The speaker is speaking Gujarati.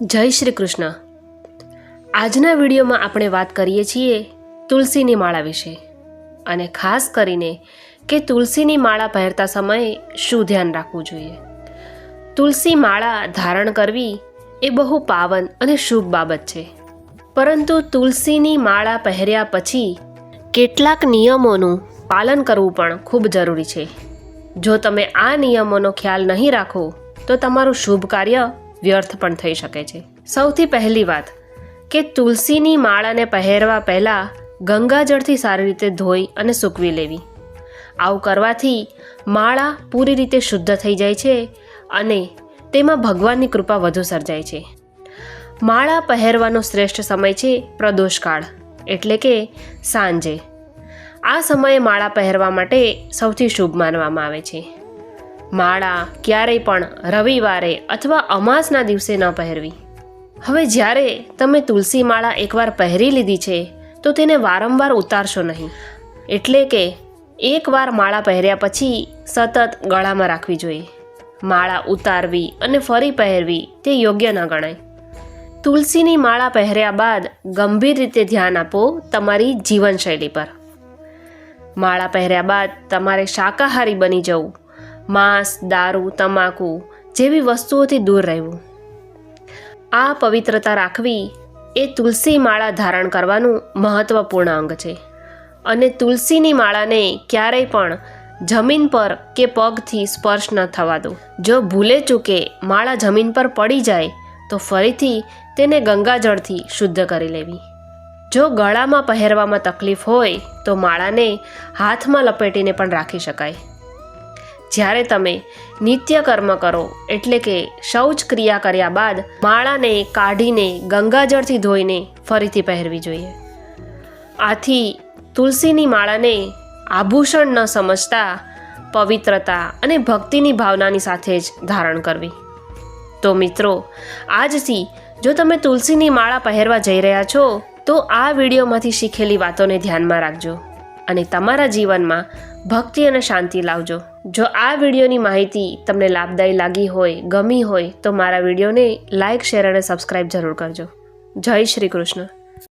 જય શ્રી કૃષ્ણ. આજના વિડીયોમાં આપણે વાત કરીએ છીએ તુલસીની માળા વિશે અને ખાસ કરીને કે તુલસીની માળા પહેરતા સમયે શું ધ્યાન રાખવું જોઈએ. તુલસી માળા ધારણ કરવી એ બહુ પાવન અને શુભ બાબત છે. પરંતુ તુલસીની માળા પહેર્યા પછી કેટલાક નિયમોનું પાલન કરવું પણ ખૂબ જરૂરી છે. જો તમે આ નિયમોનો ખ્યાલ નહીં રાખો, તો તમારું શુભ કાર્ય વ્યર્થ પણ થઈ શકે છે. સૌથી પહેલી વાત, કે તુલસીની માળાને પહેરવા પહેલાં ગંગાજળથી સારી રીતે ધોઈ અને સૂકવી લેવી. આવું કરવાથી માળા પૂરી રીતે શુદ્ધ થઈ જાય છે અને તેમાં ભગવાનની કૃપા વધુ સર્જાય છે. માળા પહેરવાનો શ્રેષ્ઠ સમય છે પ્રદોષકાળ, એટલે કે સાંજે. આ સમયે માળા પહેરવા માટે સૌથી શુભ માનવામાં આવે છે. માળા ક્યારેય પણ રવિવારે અથવા અમાસના દિવસે ન પહેરવી. હવે જ્યારે તમે તુલસી માળા એકવાર પહેરી લીધી છે, તો તેને વારંવાર ઉતારશો નહીં. એટલે કે એકવાર માળા પહેર્યા પછી સતત ગળામાં રાખવી જોઈએ. માળા ઉતારવી અને ફરી પહેરવી તે યોગ્ય ન ગણાય. તુલસીની માળા પહેર્યા બાદ ગંભીર રીતે ધ્યાન આપો તમારી જીવનશૈલી પર. માળા પહેર્યા બાદ તમારે શાકાહારી બની જવું માંસ, દારૂ, તમાકુ જેવી વસ્તુઓથી દૂર રહેવું. આ પવિત્રતા રાખવી એ તુલસી માળા ધારણ કરવાનું મહત્વપૂર્ણ અંગ છે. અને તુલસીની માળાને ક્યારેય પણ જમીન પર કે પગથી સ્પર્શ ન થવા દો. જો ભૂલે ચૂકે માળા જમીન પર પડી જાય, તો ફરીથી તેને ગંગાજળથી શુદ્ધ કરી લેવી. જો ગળામાં પહેરવામાં તકલીફ હોય, તો માળાને હાથમાં લપેટીને પણ રાખી શકાય. જ્યારે તમે નિત્ય કર્મ કરો એટલે કે શૌચ ક્રિયા કર્યા બાદ માળાને કાઢીને ગંગાજળથી ધોઈને ફરીથી પહેરવી જોઈએ. આથી તુલસીની માળાને આભૂષણ ન સમજતા પવિત્રતા અને ભક્તિની ભાવનાની સાથે જ ધારણ કરવી. તો મિત્રો, આજથી જો તમે તુલસીની માળા પહેરવા જઈ રહ્યા છો, તો આ વિડીયોમાંથી શીખેલી વાતોને ધ્યાનમાં રાખજો. અને તમારા જીવનમાં ભક્તિ અને શાંતિ લાવજો. જો આ વિડીયોની માહિતી તમને લાભદાયી લાગી હોય, ગમી હોય, તો મારા વિડીયોને લાઇક, શેર અને સબસ્ક્રાઈબ જરૂર કરજો. જય શ્રી કૃષ્ણ.